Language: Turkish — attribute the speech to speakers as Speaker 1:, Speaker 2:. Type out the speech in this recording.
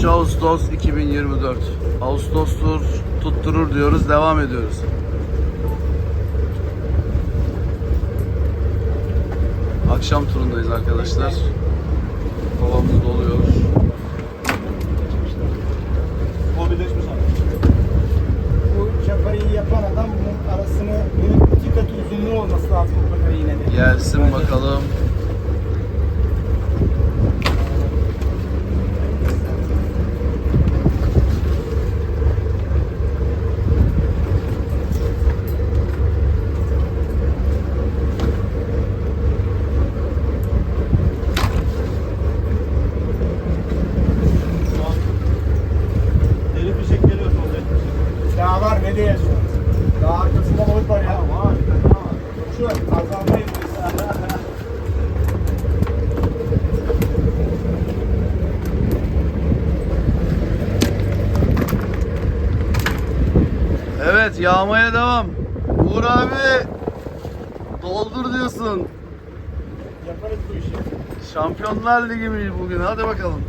Speaker 1: 23 Ağustos 2024. Ağustostur tutturur diyoruz. Devam ediyoruz. Akşam turundayız arkadaşlar. Kovamız doluyor.
Speaker 2: Bu çapayı yapan adam bunun arasını iki katı uzunluğu olması lazım.
Speaker 1: Gelsin bakalım.
Speaker 2: Var ne diye. Daha arkasında balık var ya.
Speaker 3: Tamam abi. Tamam.
Speaker 2: Şu
Speaker 1: Evet yağmaya devam. Uğur abi doldur diyorsun.
Speaker 2: yaparız bu işi.
Speaker 1: Şampiyonlar Ligi mi bugün? Hadi bakalım.